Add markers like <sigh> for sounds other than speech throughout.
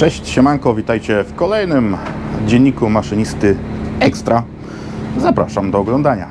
Cześć, siemanko, witajcie w kolejnym dzienniku maszynisty Ekstra. Zapraszam do oglądania.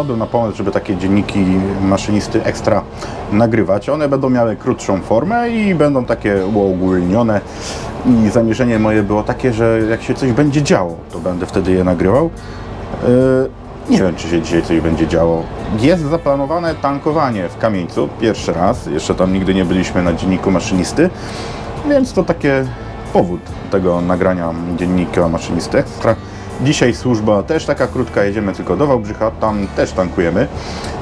Wpadłem na pomysł, żeby takie dzienniki maszynisty Ekstra nagrywać. One będą miały krótszą formę i będą takie uogólnione. I zamierzenie moje było takie, że jak się coś będzie działo, to będę wtedy je nagrywał. Yy, nie wiem, czy się dzisiaj coś będzie działo. Jest zaplanowane tankowanie w Kamieńcu, pierwszy raz. Jeszcze tam nigdy nie byliśmy na dzienniku maszynisty, więc to takie powód tego nagrania dziennika maszynisty Ekstra. Dzisiaj służba też taka krótka, jedziemy tylko do Wałbrzycha, tam też tankujemy.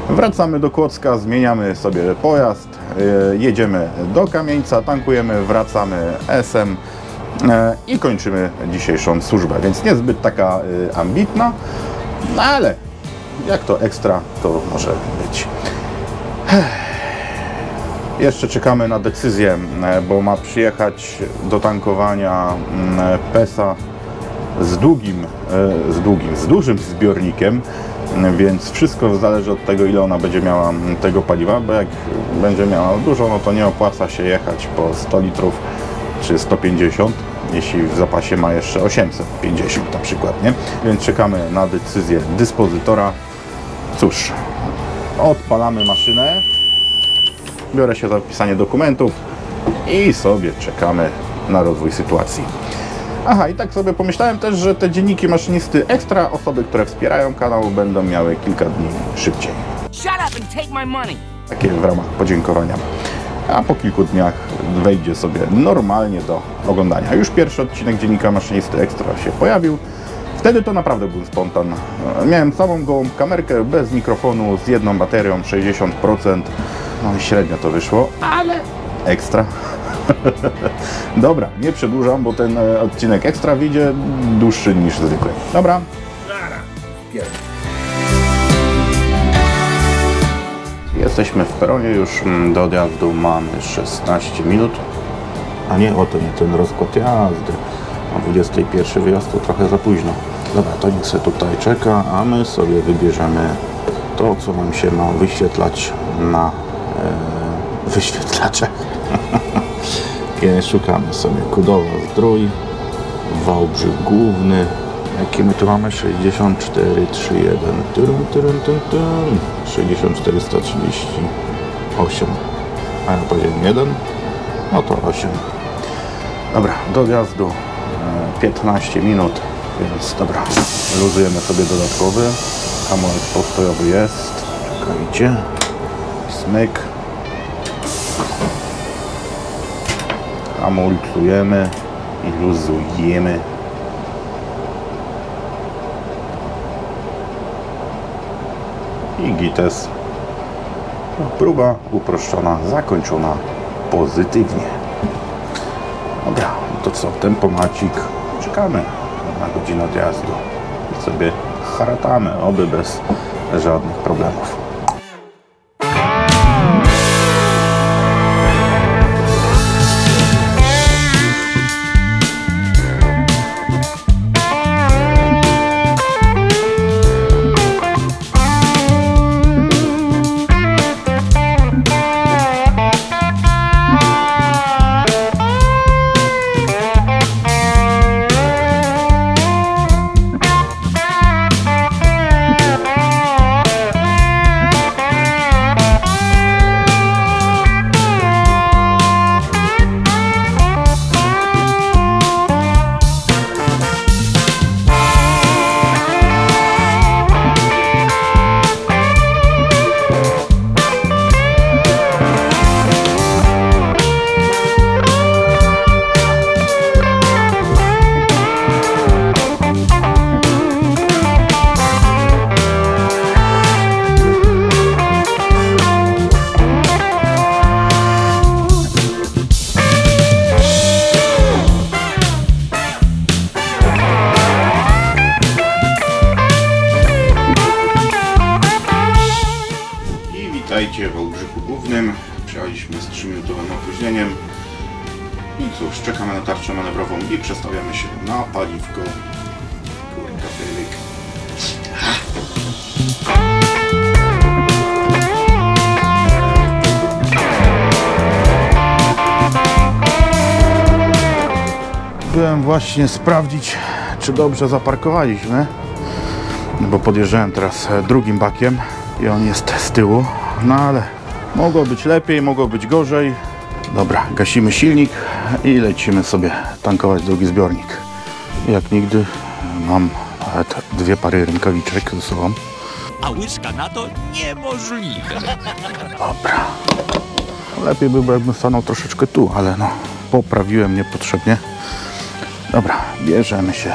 Wracamy do Kłodzka, zmieniamy sobie pojazd, yy, jedziemy do Kamieńca, tankujemy, wracamy SM e, i kończymy dzisiejszą służbę, więc niezbyt taka y, ambitna, no ale jak to ekstra, to może być. Jeszcze czekamy na decyzję, e, bo ma przyjechać do tankowania mm, PESA z długim, e, z długim, z dużym zbiornikiem, więc wszystko zależy od tego, ile ona będzie miała tego paliwa, bo jak będzie miała dużo, no to nie opłaca się jechać po 100 litrów czy 150, jeśli w zapasie ma jeszcze 850 na przykład, nie? Więc czekamy na decyzję dyspozytora. Cóż, odpalamy maszynę, biorę się za wpisanie dokumentów i sobie czekamy na rozwój sytuacji. Aha, i tak sobie pomyślałem też, że te dzienniki maszynisty ekstra, osoby, które wspierają kanał, będą miały kilka dni szybciej. Shut up and take my money. Takie w ramach podziękowania. A po kilku dniach wejdzie sobie normalnie do oglądania. Już pierwszy odcinek dziennika maszynisty ekstra się pojawił. Wtedy to naprawdę był spontan. Miałem samą gołą kamerkę bez mikrofonu, z jedną baterią 60%. No i średnio to wyszło, ale ekstra. <laughs> Dobra, nie przedłużam, bo ten e, odcinek ekstra wyjdzie dłuższy niż zwykle. Dobra, Jesteśmy w peronie już, mm, do odjazdu mamy 16 minut. A nie, o to nie ten rozkład jazdy. O 21 wyjazd to trochę za późno. Dobra, to niech sobie tutaj czeka, a my sobie wybierzemy to, co nam się ma wyświetlać na e, wyświetlaczach. <laughs> Nie, Szukamy sobie Kudowa Zdrój, Wałbrzych Główny. Jaki my tu mamy? 64, 31, turun, turun, turun, turun. 64, 138. A ja powiedziałem 1? No to 8. Dobra, do wjazdu e, 15 minut, więc dobra, luzujemy sobie dodatkowy. Hamulec postojowy jest. Czekajcie. Smyk. hamulcujemy i luzujemy. I gites. Próba uproszczona, zakończona pozytywnie. Dobra, to co, tempomacik. Czekamy na godzinę odjazdu. Sobie haratamy, oby bez żadnych problemów. Czekamy na tarczę manewrową i przestawiamy się na paliwko. Kurka, pylik. Byłem właśnie sprawdzić, czy dobrze zaparkowaliśmy. Bo podjeżdżałem teraz e, drugim bakiem i on jest z tyłu. No ale mogło być lepiej, mogło być gorzej. Dobra, gasimy silnik i lecimy sobie tankować drugi zbiornik. Jak nigdy mam nawet dwie pary rękawiczek ze sobą. a łyżka na to niemożliwe. Dobra. Lepiej by było, jakbym stanął troszeczkę tu, ale no, poprawiłem niepotrzebnie. Dobra, bierzemy się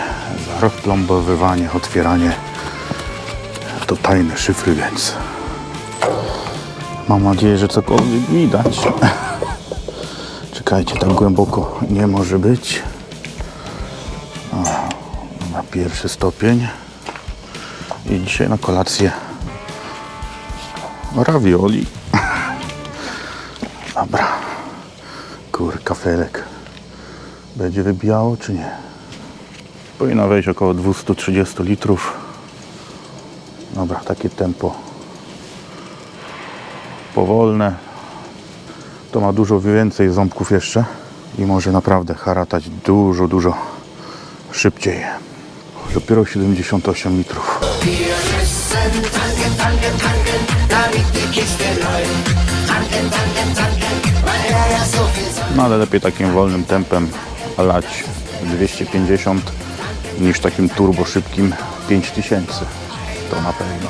za rozplombowywanie, otwieranie. To tajne szyfry, więc mam nadzieję, że cokolwiek widać. Czekajcie, tak głęboko nie może być. O, dobra, pierwszy stopień. I dzisiaj na kolację ravioli. <laughs> Dobra. Kur, kafelek. Będzie wybijało czy nie? Powinno wejść około 230 litrów. Dobra, takie tempo powolne. To ma dużo więcej ząbków jeszcze i może naprawdę haratać dużo, dużo szybciej. Dopiero 78 litrów. No ale lepiej takim wolnym tempem lać 250 niż takim turbo szybkim 5000. To na pewno.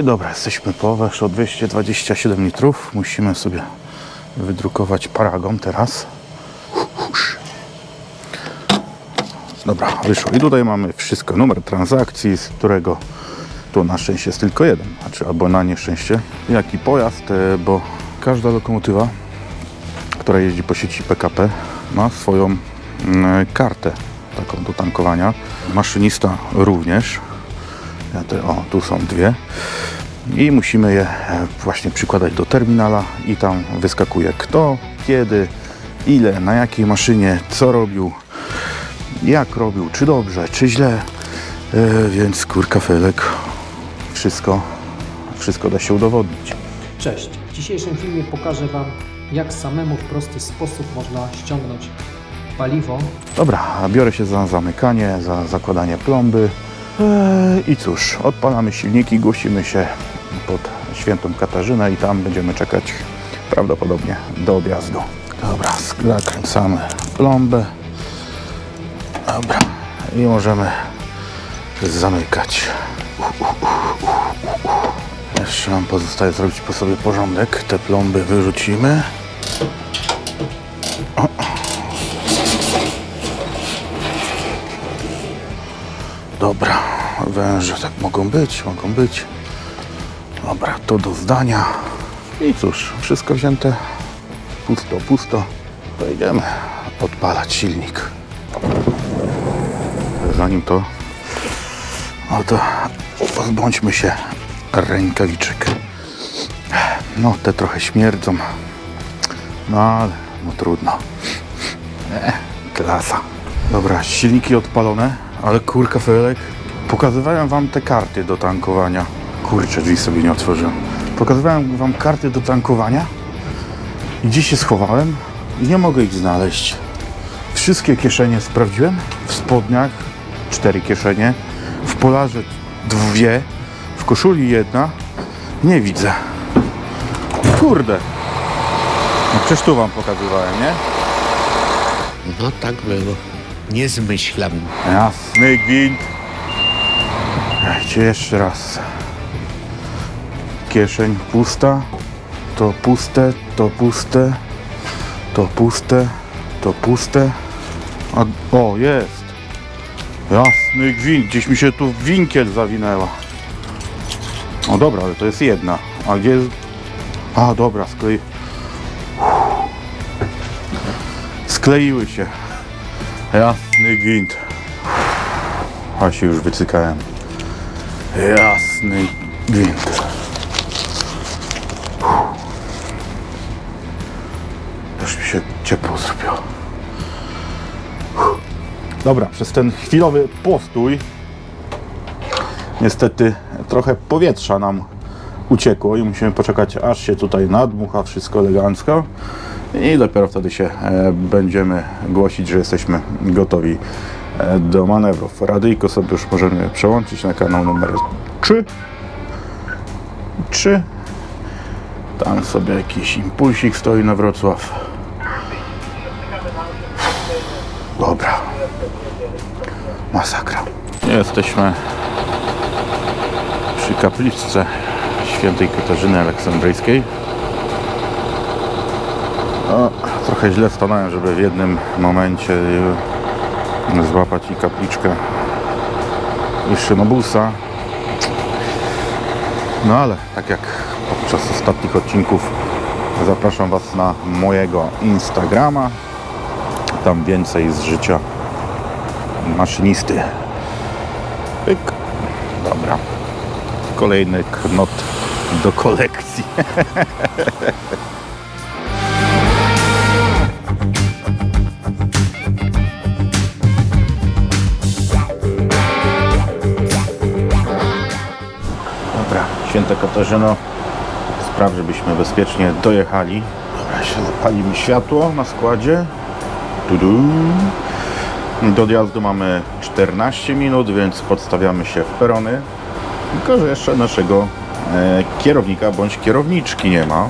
I dobra, jesteśmy po weszło 227 litrów. Musimy sobie wydrukować paragon teraz. Dobra, wyszło. I tutaj mamy wszystko. Numer transakcji, z którego tu na szczęście jest tylko jeden. Znaczy, albo na nieszczęście. Jaki pojazd, e, bo każda lokomotywa która jeździ po sieci PKP, ma swoją mm, kartę taką do tankowania. Maszynista również. Ja te, o, tu są dwie. I musimy je e, właśnie przykładać do terminala i tam wyskakuje kto, kiedy, ile, na jakiej maszynie, co robił, jak robił, czy dobrze, czy źle. E, więc kurka felek, wszystko, wszystko da się udowodnić. Cześć! W dzisiejszym filmie pokażę Wam, jak samemu w prosty sposób można ściągnąć paliwo Dobra, biorę się za zamykanie, za zakładanie plomby. Eee, I cóż, odpalamy silniki, głosimy się pod świętą Katarzynę i tam będziemy czekać prawdopodobnie do odjazdu. Dobra, zakręcamy plombę. Dobra, i możemy zamykać. Jeszcze nam pozostaje zrobić po sobie porządek. Te plomby wyrzucimy. Dobra, węże tak mogą być, mogą być. Dobra, to do zdania. I cóż, wszystko wzięte. Pusto, pusto. Pojedziemy odpalać silnik. Zanim to, oto pozbądźmy się rękawiczek. No, te trochę śmierdzą. No, ale no trudno. E, klasa. Dobra, silniki odpalone, ale kurka felek. Pokazywałem wam te karty do tankowania. Kurczę, drzwi sobie nie otworzyłem. Pokazywałem wam karty do tankowania i gdzieś się schowałem i nie mogę ich znaleźć. Wszystkie kieszenie sprawdziłem. W spodniach cztery kieszenie, w polarze dwie, w koszuli jedna. Nie widzę. Kurde. No przecież tu wam pokazywałem, nie? No tak było. Nie zmyślam. Jasny gwint. Dajcie jeszcze raz. Kieszeń pusta. To puste, to puste. To puste, to puste. A, o, jest. Jasny gwint. Gdzieś mi się tu winkiel zawinęła. O dobra, ale to jest jedna. A gdzie jest... A dobra, sklei... Skleiły się. Jasny gwint. A się już wycykałem. Jasny gwint. Już mi się ciepło zrobiło. Dobra, przez ten chwilowy postój niestety trochę powietrza nam uciekło i musimy poczekać aż się tutaj nadmucha wszystko elegancko i dopiero wtedy się e, będziemy głosić, że jesteśmy gotowi e, do manewrów. Radyjko sobie już możemy przełączyć na kanał numer 3 3 tam sobie jakiś impulsik stoi na Wrocław dobra masakra jesteśmy przy kapliczce świętej Katarzyny Aleksandryjskiej. O, trochę źle stanąłem, żeby w jednym momencie złapać i kapliczkę i szynobusa. No ale tak jak podczas ostatnich odcinków zapraszam Was na mojego Instagrama. Tam więcej z życia maszynisty. Pyk. Dobra. Kolejny knot do kolekcji. Dobra, święta Katarzyno, spraw, żebyśmy bezpiecznie dojechali. Dobra, się zapalimy światło na składzie. Tudu. Do odjazdu mamy 14 minut, więc podstawiamy się w perony. Tylko, że jeszcze naszego e, kierownika bądź kierowniczki nie ma.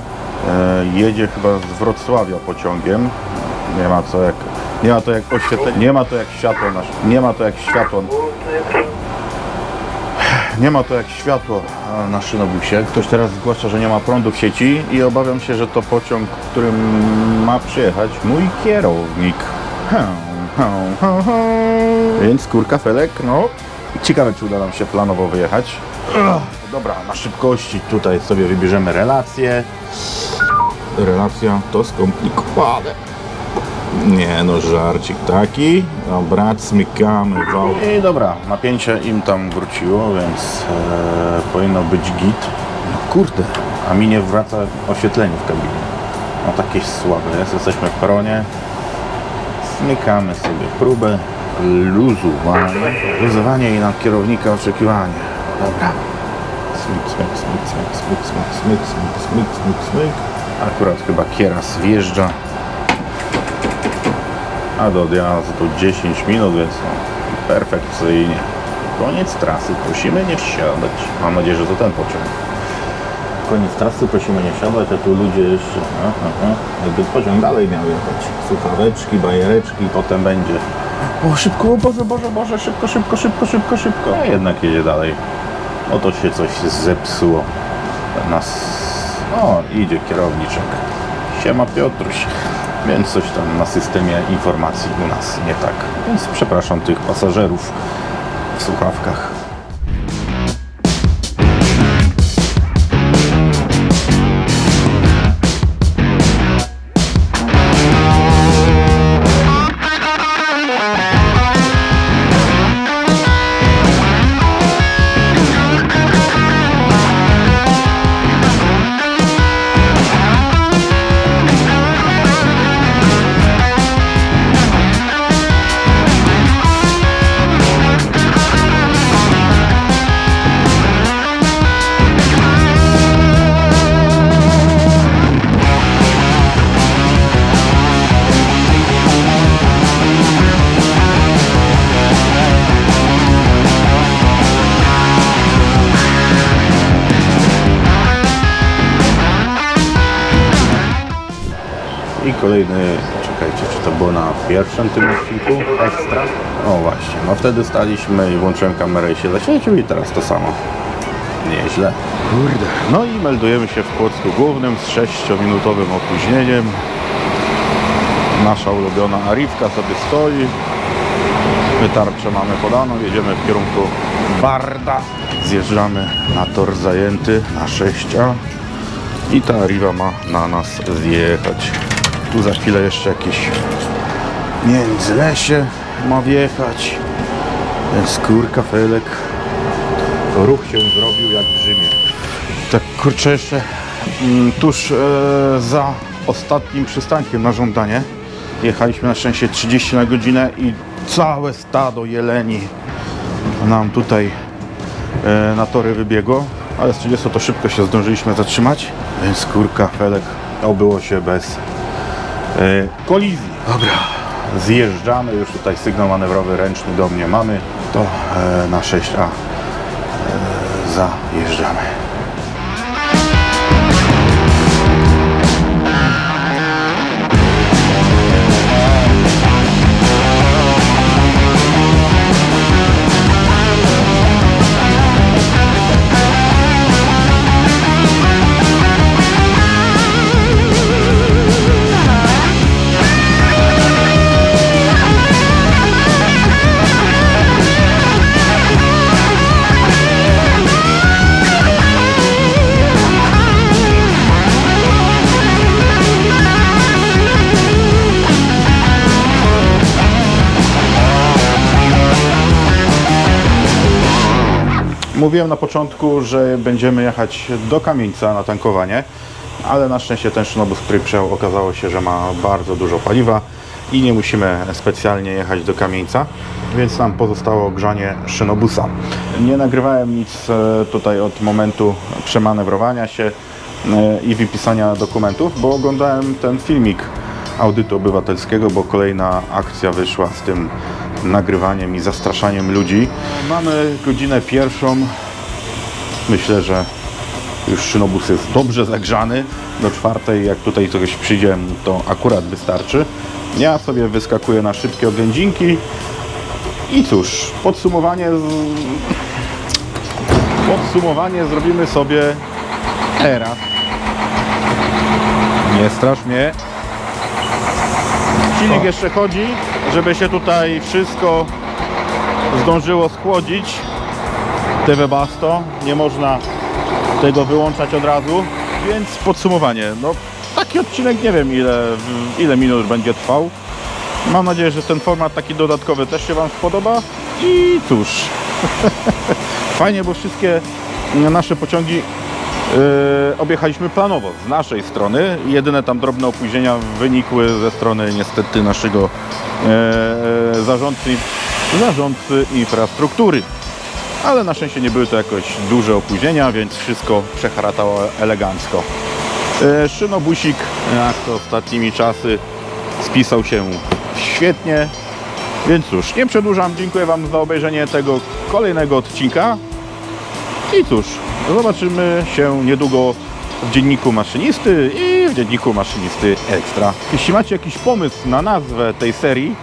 E, jedzie chyba z Wrocławia pociągiem. Nie ma co jak. Nie ma to jak oświetlenie. Nie ma to jak światło nasze. Nie ma to jak światło. Nie ma to jak światło na szynobusie. Ktoś teraz zgłasza, że nie ma prądu w sieci i obawiam się, że to pociąg, którym ma przyjechać mój kierownik. Więc kurka felek, no ciekawe czy uda nam się planowo wyjechać. Dobra, na szybkości tutaj sobie wybierzemy relację. Relacja to skomplikowane. Nie no, żarcik taki. Dobra, cmykamy wał. I dobra, napięcie im tam wróciło, więc e, powinno być git. No kurde, a mi nie wraca oświetlenie w kabinie. No takie słabe jest, jesteśmy w peronie. Smykamy sobie próbę luzowania. Luzowanie i na kierownika oczekiwanie. Dobra. Smyk, smyk, smyk, smyk, smyk, smyk, smyk, smyk, smyk, smyk. Akurat chyba kieras wjeżdża. A do odjazdu 10 minut, więc no, perfekcyjnie. Koniec trasy, prosimy nie wsiadać. Mam nadzieję, że to ten pociąg. Koniec trasy, prosimy nie wsiadać, a tu ludzie jeszcze... Aha, aha. Jakby pociąg dalej miał jechać. Słuchaweczki, bajereczki, potem będzie... O, szybko, o Boże, Boże, Boże, szybko, szybko, szybko, szybko, szybko. A jednak jedzie dalej. Oto się coś zepsuło. Nas... O, idzie kierowniczek. Siema Piotruś. Więc coś tam na systemie informacji u nas nie tak. Więc przepraszam tych pasażerów w słuchawkach. Kolejny, czekajcie, czy to było na pierwszym tym odcinku ekstra? O właśnie, no wtedy staliśmy i włączyłem kamerę i się zaświecił i teraz to samo. Nieźle. Kurde. No i meldujemy się w Płocku Głównym z 6-minutowym opóźnieniem. Nasza ulubiona Arifka sobie stoi. My tarczę mamy podaną, jedziemy w kierunku Barda. Zjeżdżamy na tor zajęty na 6A i ta Arriva ma na nas zjechać. Tu za chwilę jeszcze jakiś międzylesie ma wjechać. Więc kurka felek. Ruch się zrobił jak w Rzymie. Tak kurczę jeszcze mm, tuż e, za ostatnim przystankiem na żądanie jechaliśmy na szczęście 30 na godzinę i całe stado jeleni nam tutaj e, na tory wybiegło, ale z 30 to szybko się zdążyliśmy zatrzymać, więc kurka felek obyło się bez kolizji. Dobra, zjeżdżamy, już tutaj sygnał manewrowy ręczny do mnie mamy, to e, na 6A e, zajeżdżamy. Mówiłem na początku, że będziemy jechać do Kamieńca na tankowanie, ale na szczęście ten szynobus, który przyjechał, okazało się, że ma bardzo dużo paliwa i nie musimy specjalnie jechać do Kamieńca, więc nam pozostało grzanie szynobusa. Nie nagrywałem nic e, tutaj od momentu przemanewrowania się e, i wypisania dokumentów, bo oglądałem ten filmik audytu obywatelskiego, bo kolejna akcja wyszła z tym nagrywaniem i zastraszaniem ludzi. Mamy godzinę pierwszą. Myślę, że już szynobus jest dobrze zagrzany. Do czwartej, jak tutaj ktoś przyjdzie, to akurat wystarczy. Ja sobie wyskakuję na szybkie oględzinki. I cóż, podsumowanie z... Podsumowanie zrobimy sobie teraz. Nie strasz mnie. Silnik jeszcze chodzi, żeby się tutaj wszystko zdążyło schłodzić. TV Basto, nie można tego wyłączać od razu, więc podsumowanie. No, taki odcinek nie wiem ile, ile minut będzie trwał. Mam nadzieję, że ten format taki dodatkowy też się Wam spodoba. I cóż, <laughs> fajnie, bo wszystkie nasze pociągi objechaliśmy planowo z naszej strony. Jedyne tam drobne opóźnienia wynikły ze strony niestety naszego e, zarządcy, zarządcy infrastruktury. Ale na szczęście nie były to jakoś duże opóźnienia, więc wszystko przeharatało elegancko. Szynobusik, jak to ostatnimi czasy, spisał się świetnie. Więc cóż, nie przedłużam. Dziękuję Wam za obejrzenie tego kolejnego odcinka. I cóż, zobaczymy się niedługo w dzienniku maszynisty i w dzienniku maszynisty ekstra. Jeśli macie jakiś pomysł na nazwę tej serii,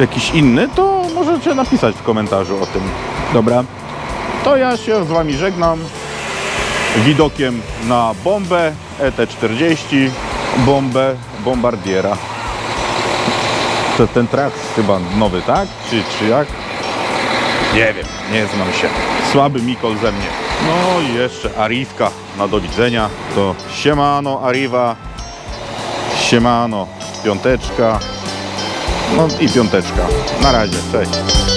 jakiś inny, to możecie napisać w komentarzu o tym. Dobra, to ja się z Wami żegnam widokiem na bombę ET-40, bombę bombardiera. To ten trakt chyba nowy, tak? Czy, czy jak? Nie wiem, nie znam się. Słaby Mikol ze mnie. No i jeszcze Arifka na do widzenia. To siemano Ariwa, siemano piąteczka. No i piąteczka. Na razie, cześć.